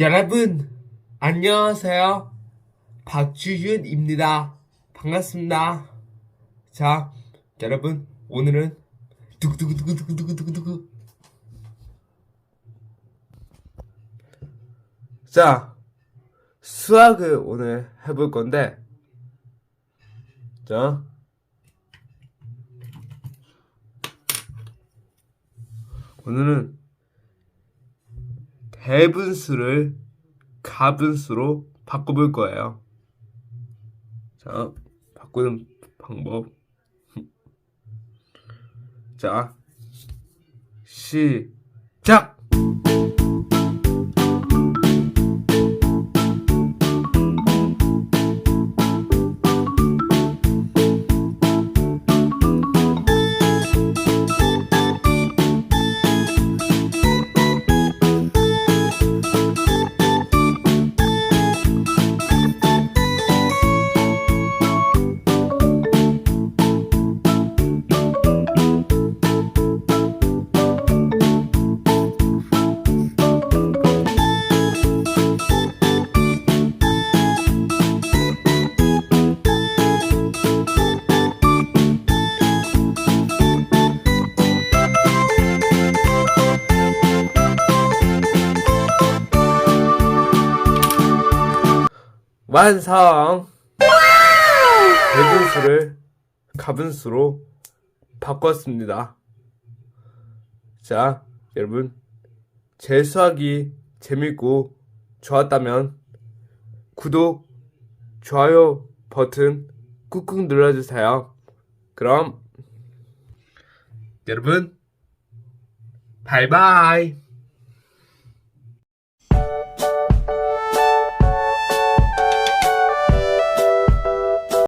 여러분, 안녕하세요. 박주윤입니다. 반갑습니다. 자, 여러분, 오늘은 두구두구두구두구두구두구 자, 수학을 오늘 해볼 건데, 자, 오늘은 대분수를 가분수로 바꿔볼 거예요. 자, 바꾸는 방법. 자, 시작! 완성! 대분수를 가분수로 바꿨습니다. 자, 여러분, 제 수학이 재밌고 좋았다면 구독, 좋아요 버튼 꾹꾹 눌러주세요. 그럼 여러분, 바이바이!